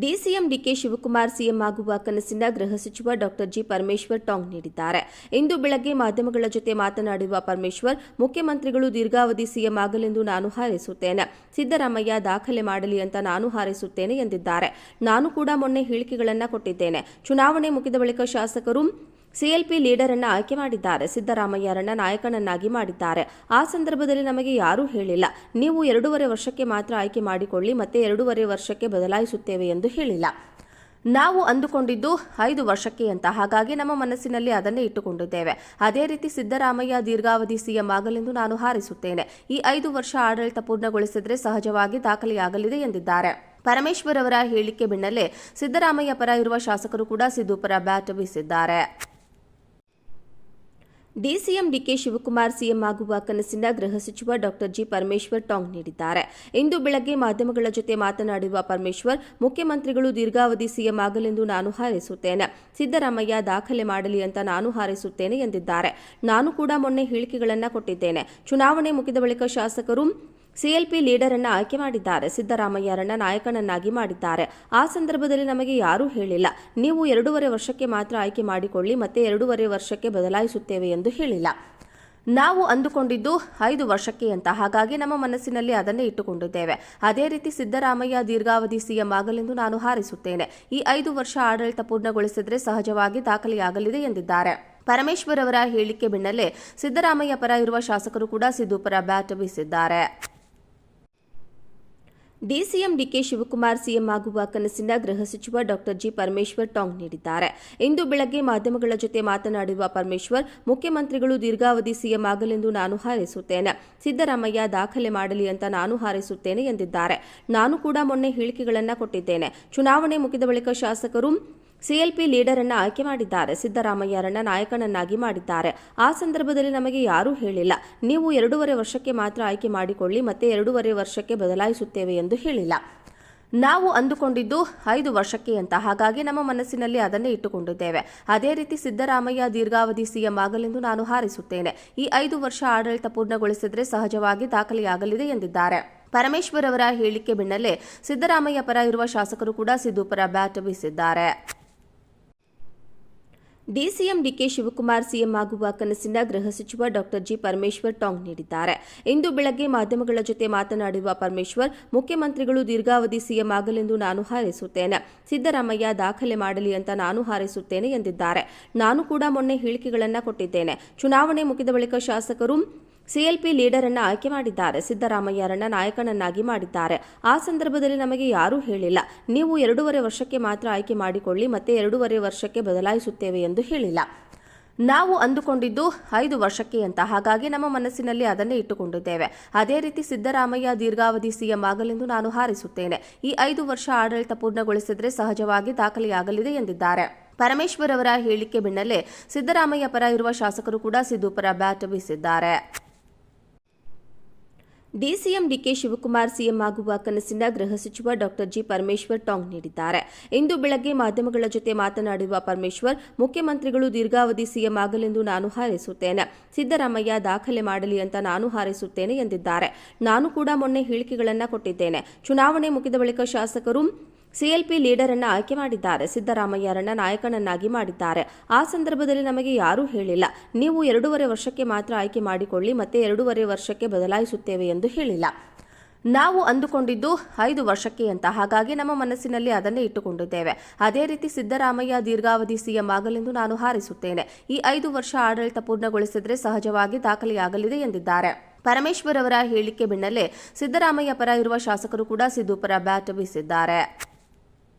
DCM DK Shivakumar CM ಆಗುವ ಕನಸಿನ ಗೃಹ ಸಚಿವ ಡಾಕ್ಟರ್ ಜಿ ಪರಮೇಶ್ವರ್ ಟಾಂಗ್ ನೀಡಿದ್ದಾರೆ. ಇಂದು ಬೆಳಗ್ಗೆ ಮಾಧ್ಯಮಗಳ ಜೊತೆ ಮಾತನಾಡಿರುವ ಪರಮೇಶ್ವರ್, ಮುಖ್ಯಮಂತ್ರಿಗಳು ದೀರ್ಘಾವಧಿ ಸಿಎಂ ಆಗಲೆಂದು ನಾನು ಹಾರೈಸುತ್ತೇನೆ. ಸಿದ್ದರಾಮಯ್ಯ ದಾಖಲೆ ಮಾಡಲಿ ಅಂತ ನಾನು ಹಾರೈಸುತ್ತೇನೆ ಎಂದಿದ್ದಾರೆ. ನಾನು ಕೂಡ ಮೊನ್ನೆ ಹೇಳಿಕೆಗಳನ್ನು ಕೊಟ್ಟಿದ್ದೇನೆ. ಚುನಾವಣೆ ಮುಗಿದ ಬಳಿಕ ಶಾಸಕರು ಸಿಎಲ್ಪಿ ಲೀಡರ್ ಅನ್ನ ಆಯ್ಕೆ ಮಾಡಿದ್ದಾರೆ. ಸಿದ್ದರಾಮಯ್ಯರನ್ನ ನಾಯಕನನ್ನಾಗಿ ಮಾಡಿದ್ದಾರೆ. ಆ ಸಂದರ್ಭದಲ್ಲಿ ನಮಗೆ ಯಾರೂ ಹೇಳಿಲ್ಲ. ನೀವು ಎರಡೂವರೆ ವರ್ಷಕ್ಕೆ ಮಾತ್ರ ಆಯ್ಕೆ ಮಾಡಿಕೊಳ್ಳಿ, ಮತ್ತೆ ಎರಡೂವರೆ ವರ್ಷಕ್ಕೆ ಬದಲಾಯಿಸುತ್ತೇವೆ ಎಂದು ಹೇಳಿಲ್ಲ. ನಾವು ಅಂದುಕೊಂಡಿದ್ದು ಐದು ವರ್ಷಕ್ಕೆ ಅಂತ. ಹಾಗಾಗಿ ನಮ್ಮ ಮನಸ್ಸಿನಲ್ಲಿ ಅದನ್ನೇ ಇಟ್ಟುಕೊಂಡಿದ್ದೇವೆ. ಅದೇ ರೀತಿ ಸಿದ್ದರಾಮಯ್ಯ ದೀರ್ಘಾವಧಿ ಸಿಎಂ ಆಗಲೆಂದು ನಾನು ಹಾರಿಸುತ್ತೇನೆ. ಈ ಐದು ವರ್ಷ ಆಡಳಿತ ಪೂರ್ಣಗೊಳಿಸಿದರೆ ಸಹಜವಾಗಿ ದಾಖಲೆಯಾಗಲಿದೆ ಎಂದಿದ್ದಾರೆ. ಪರಮೇಶ್ವರ್ ಅವರ ಹೇಳಿಕೆ ಬೆನ್ನಲ್ಲೇ ಸಿದ್ದರಾಮಯ್ಯ ಪರ ಇರುವ ಶಾಸಕರು ಕೂಡ ಸಿದ್ದು ಪರ ಬ್ಯಾಟ್ ಬೀಸಿದ್ದಾರೆ. ಡಿಸಿಎಂ ಡಿಕೆ ಶಿವಕುಮಾರ್ ಸಿಎಂ ಆಗುವ ಕನಸಿನ ಗೃಹ ಸಚಿವ ಡಾಕ್ಟರ್ ಜಿ ಪರಮೇಶ್ವರ್ ಟಾಂಗ್ ನೀಡಿದ್ದಾರೆ. ಇಂದು ಬೆಳಗ್ಗೆ ಮಾಧ್ಯಮಗಳ ಜೊತೆ ಮಾತನಾಡಿರುವ ಪರಮೇಶ್ವರ್, ಮುಖ್ಯಮಂತ್ರಿಗಳು ದೀರ್ಘಾವಧಿ ಸಿಎಂ ಆಗಲೆಂದು ನಾನು ಹಾರೈಸುತ್ತೇನೆ. ಸಿದ್ದರಾಮಯ್ಯ ದಾಖಲೆ ಮಾಡಲಿ ಅಂತ ನಾನು ಹಾರೈಸುತ್ತೇನೆ ಎಂದಿದ್ದಾರೆ. ನಾನು ಕೂಡ ಮೊನ್ನೆ ಹೇಳಿಕೆಗಳನ್ನು ಕೊಟ್ಟಿದ್ದೇನೆ. ಚುನಾವಣೆ ಮುಗಿದ ಬಳಿಕ ಶಾಸಕರು ಸಿಎಲ್ಪಿ ಲೀಡರ್ ಅನ್ನ ಆಯ್ಕೆ ಮಾಡಿದ್ದಾರೆ. ಸಿದ್ದರಾಮಯ್ಯರನ್ನ ನಾಯಕನನ್ನಾಗಿ ಮಾಡಿದ್ದಾರೆ. ಆ ಸಂದರ್ಭದಲ್ಲಿ ನಮಗೆ ಯಾರೂ ಹೇಳಿಲ್ಲ. ನೀವು ಎರಡೂವರೆ ವರ್ಷಕ್ಕೆ ಮಾತ್ರ ಆಯ್ಕೆ ಮಾಡಿಕೊಳ್ಳಿ, ಮತ್ತೆ ಎರಡೂವರೆ ವರ್ಷಕ್ಕೆ ಬದಲಾಯಿಸುತ್ತೇವೆ ಎಂದು ಹೇಳಿಲ್ಲ. ನಾವು ಅಂದುಕೊಂಡಿದ್ದು ಐದು ವರ್ಷಕ್ಕೆ ಅಂತ. ಹಾಗಾಗಿ ನಮ್ಮ ಮನಸ್ಸಿನಲ್ಲಿ ಅದನ್ನೇ ಇಟ್ಟುಕೊಂಡಿದ್ದೇವೆ. ಅದೇ ರೀತಿ ಸಿದ್ದರಾಮಯ್ಯ ದೀರ್ಘಾವಧಿ ಸಿಎಂ ಆಗಲೆಂದು ನಾನು ಹಾರಿಸುತ್ತೇನೆ. ಈ ಐದು ವರ್ಷ ಆಡಳಿತ ಪೂರ್ಣಗೊಳಿಸಿದ್ರೆ ಸಹಜವಾಗಿ ದಾಖಲೆಯಾಗಲಿದೆ ಎಂದಿದ್ದಾರೆ. ಪರಮೇಶ್ವರ್ ಅವರ ಹೇಳಿಕೆ ಬೆನ್ನಲ್ಲೇ ಸಿದ್ದರಾಮಯ್ಯ ಪರ ಇರುವ ಶಾಸಕರು ಕೂಡ ಸಿದ್ದು ಪರ ಬ್ಯಾಟ್ ಬೀಸಿದ್ದಾರೆ. ಡಿಸಿಎಂ ಡಿಕೆ ಶಿವಕುಮಾರ್ ಸಿಎಂ ಆಗುವ ಕನಸಿನ ಗೃಹ ಸಚಿವ ಡಾಕ್ಟರ್ ಜಿ ಪರಮೇಶ್ವರ್ ಟಾಂಗ್ ನೀಡಿದ್ದಾರೆ. ಇಂದು ಬೆಳಗ್ಗೆ ಮಾಧ್ಯಮಗಳ ಜೊತೆ ಮಾತನಾಡಿರುವ ಪರಮೇಶ್ವರ್, ಮುಖ್ಯಮಂತ್ರಿಗಳು ದೀರ್ಘಾವಧಿ ಸಿಎಂ ಆಗಲೆಂದು ನಾನು ಹಾರೈಸುತ್ತೇನೆ. ಸಿದ್ದರಾಮಯ್ಯ ದಾಖಲೆ ಮಾಡಲಿ ಅಂತ ನಾನು ಹಾರೈಸುತ್ತೇನೆ ಎಂದಿದ್ದಾರೆ. ನಾನು ಕೂಡ ಮೊನ್ನೆ ಹೇಳಿಕೆಗಳನ್ನು ಕೊಟ್ಟಿದ್ದೇನೆ. ಚುನಾವಣೆ ಮುಗಿದ ಬಳಿಕ ಶಾಸಕರು ಸಿಎಲ್ಪಿ ಲೀಡರ್ ಅನ್ನ ಆಯ್ಕೆ ಮಾಡಿದ್ದಾರೆ. ಸಿದ್ದರಾಮಯ್ಯರನ್ನ ನಾಯಕನನ್ನಾಗಿ ಮಾಡಿದ್ದಾರೆ. ಆ ಸಂದರ್ಭದಲ್ಲಿ ನಮಗೆ ಯಾರೂ ಹೇಳಿಲ್ಲ. ನೀವು ಎರಡೂವರೆ ವರ್ಷಕ್ಕೆ ಮಾತ್ರ ಆಯ್ಕೆ ಮಾಡಿಕೊಳ್ಳಿ, ಮತ್ತೆ ಎರಡೂವರೆ ವರ್ಷಕ್ಕೆ ಬದಲಾಯಿಸುತ್ತೇವೆ ಎಂದು ಹೇಳಿಲ್ಲ. ನಾವು ಅಂದುಕೊಂಡಿದ್ದು ಐದು ವರ್ಷಕ್ಕೆ ಅಂತ. ಹಾಗಾಗಿ ನಮ್ಮ ಮನಸ್ಸಿನಲ್ಲಿ ಅದನ್ನೇ ಇಟ್ಟುಕೊಂಡಿದ್ದೇವೆ. ಅದೇ ರೀತಿ ಸಿದ್ದರಾಮಯ್ಯ ದೀರ್ಘಾವಧಿ ಸಿಎಂ ಆಗಲೆಂದು ನಾನು ಹಾರಿಸುತ್ತೇನೆ. ಈ ಐದು ವರ್ಷ ಆಡಳಿತ ಪೂರ್ಣಗೊಳಿಸಿದರೆ ಸಹಜವಾಗಿ ದಾಖಲೆಯಾಗಲಿದೆ ಎಂದಿದ್ದಾರೆ. ಪರಮೇಶ್ವರ್ ಅವರ ಹೇಳಿಕೆ ಬೆನ್ನಲ್ಲೇ ಸಿದ್ದರಾಮಯ್ಯ ಪರ ಇರುವ ಶಾಸಕರು ಕೂಡ ಸಿದ್ದು ಪರ ಬ್ಯಾಟ್ ಬೀಸಿದ್ದಾರೆ. ಡಿಸಿಎಂ ಡಿಕೆ ಶಿವಕುಮಾರ್ ಸಿಎಂ ಆಗುವ ಕನಸಿನ ಗೃಹ ಸಚಿವ ಡಾಕ್ಟರ್ ಜಿ ಪರಮೇಶ್ವರ್ ಟಾಂಗ್ ನೀಡಿದ್ದಾರೆ. ಇಂದು ಬೆಳಗ್ಗೆ ಮಾಧ್ಯಮಗಳ ಜೊತೆ ಮಾತನಾಡಿರುವ ಪರಮೇಶ್ವರ್, ಮುಖ್ಯಮಂತ್ರಿಗಳು ದೀರ್ಘಾವಧಿ ಸಿಎಂ ಆಗಲೆಂದು ನಾನು ಹಾರೈಸುತ್ತೇನೆ. ಸಿದ್ದರಾಮಯ್ಯ ದಾಖಲೆ ಮಾಡಲಿ ಅಂತ ನಾನು ಹಾರೈಸುತ್ತೇನೆ ಎಂದಿದ್ದಾರೆ. ನಾನು ಕೂಡ ಮೊನ್ನೆ ಹೇಳಿಕೆಗಳನ್ನು ಕೊಟ್ಟಿದ್ದೇನೆ. ಚುನಾವಣೆ ಮುಗಿದ ಬಳಿಕ ಶಾಸಕರು ಸಿಎಲ್ಪಿ ಲೀಡರ್ ಅನ್ನ ಆಯ್ಕೆ ಮಾಡಿದ್ದಾರೆ. ಸಿದ್ದರಾಮಯ್ಯರನ್ನ ನಾಯಕನನ್ನಾಗಿ ಮಾಡಿದ್ದಾರೆ. ಆ ಸಂದರ್ಭದಲ್ಲಿ ನಮಗೆ ಯಾರೂ ಹೇಳಿಲ್ಲ. ನೀವು ಎರಡೂವರೆ ವರ್ಷಕ್ಕೆ ಮಾತ್ರ ಆಯ್ಕೆ ಮಾಡಿಕೊಳ್ಳಿ, ಮತ್ತೆ ಎರಡೂವರೆ ವರ್ಷಕ್ಕೆ ಬದಲಾಯಿಸುತ್ತೇವೆ ಎಂದು ಹೇಳಿಲ್ಲ. ನಾವು ಅಂದುಕೊಂಡಿದ್ದು ಐದು ವರ್ಷಕ್ಕೆ ಅಂತ. ಹಾಗಾಗಿ ನಮ್ಮ ಮನಸ್ಸಿನಲ್ಲಿ ಅದನ್ನೇ ಇಟ್ಟುಕೊಂಡಿದ್ದೇವೆ. ಅದೇ ರೀತಿ ಸಿದ್ದರಾಮಯ್ಯ ದೀರ್ಘಾವಧಿ ಸಿಎಂ ಆಗಲೆಂದು ನಾನು ಹಾರಿಸುತ್ತೇನೆ. ಈ ಐದು ವರ್ಷ ಆಡಳಿತ ಪೂರ್ಣಗೊಳಿಸಿದರೆ ಸಹಜವಾಗಿ ದಾಖಲೆಯಾಗಲಿದೆ ಎಂದಿದ್ದಾರೆ. ಪರಮೇಶ್ವರ್ ಅವರ ಹೇಳಿಕೆ ಬೆನ್ನಲ್ಲೇ ಸಿದ್ದರಾಮಯ್ಯ ಪರ ಇರುವ ಶಾಸಕರು ಕೂಡ ಸಿದ್ದು ಪರ ಬ್ಯಾಟ್ ಬೀಸಿದ್ದಾರೆ. ಡಿಸಿಎಂ ಡಿಕೆ ಶಿವಕುಮಾರ್ ಸಿಎಂ ಆಗುವ ಕನಸಿನ ಗೃಹ ಸಚಿವ ಡಾಕ್ಟರ್ ಜಿ ಪರಮೇಶ್ವರ್ ಟಾಂಗ್ ನೀಡಿದ್ದಾರೆ. ಇಂದು ಬೆಳಗ್ಗೆ ಮಾಧ್ಯಮಗಳ ಜೊತೆ ಮಾತನಾಡಿರುವ ಪರಮೇಶ್ವರ್, ಮುಖ್ಯಮಂತ್ರಿಗಳು ದೀರ್ಘಾವಧಿ ಸಿಎಂ ಆಗಲೆಂದು ನಾನು ಹಾರೈಸುತ್ತೇನೆ. ಸಿದ್ದರಾಮಯ್ಯ ದಾಖಲೆ ಮಾಡಲಿ ಅಂತ ನಾನು ಹಾರೈಸುತ್ತೇನೆ ಎಂದಿದ್ದಾರೆ. ನಾನು ಕೂಡ ಮೊನ್ನೆ ಹೇಳಿಕೆಗಳನ್ನು ಕೊಟ್ಟಿದ್ದೇನೆ. ಚುನಾವಣೆ ಮುಗಿದ ಬಳಿಕ ಶಾಸಕರು ಸಿಎಲ್ಪಿ ಲೀಡರ್ ಅನ್ನ ಆಯ್ಕೆ ಮಾಡಿದ್ದಾರೆ. ಸಿದ್ದರಾಮಯ್ಯರನ್ನ ನಾಯಕನನ್ನಾಗಿ ಮಾಡಿದ್ದಾರೆ. ಆ ಸಂದರ್ಭದಲ್ಲಿ ನಮಗೆ ಯಾರೂ ಹೇಳಿಲ್ಲ. ನೀವು ಎರಡೂವರೆ ವರ್ಷಕ್ಕೆ ಮಾತ್ರ ಆಯ್ಕೆ ಮಾಡಿಕೊಳ್ಳಿ, ಮತ್ತೆ ಎರಡೂವರೆ ವರ್ಷಕ್ಕೆ ಬದಲಾಯಿಸುತ್ತೇವೆ ಎಂದು ಹೇಳಿಲ್ಲ. ನಾವು ಅಂದುಕೊಂಡಿದ್ದು ಐದು ವರ್ಷಕ್ಕೆ ಅಂತ. ಹಾಗಾಗಿ ನಮ್ಮ ಮನಸ್ಸಿನಲ್ಲಿ ಅದನ್ನೇ ಇಟ್ಟುಕೊಂಡಿದ್ದೇವೆ. ಅದೇ ರೀತಿ ಸಿದ್ದರಾಮಯ್ಯ ದೀರ್ಘಾವಧಿ ಸಿಎಂ ಆಗಲೆಂದು ನಾನು ಹಾರಿಸುತ್ತೇನೆ. ಈ ಐದು ವರ್ಷ ಆಡಳಿತ ಪೂರ್ಣಗೊಳಿಸಿದರೆ ಸಹಜವಾಗಿ ದಾಖಲೆಯಾಗಲಿದೆ ಎಂದಿದ್ದಾರೆ. ಪರಮೇಶ್ವರ್ ಅವರ ಹೇಳಿಕೆ ಬೆನ್ನಲ್ಲೇ ಸಿದ್ದರಾಮಯ್ಯ ಪರ ಇರುವ ಶಾಸಕರು ಕೂಡ ಸಿದ್ದು ಪರ ಬ್ಯಾಟ್ ಬೀಸಿದ್ದಾರೆ.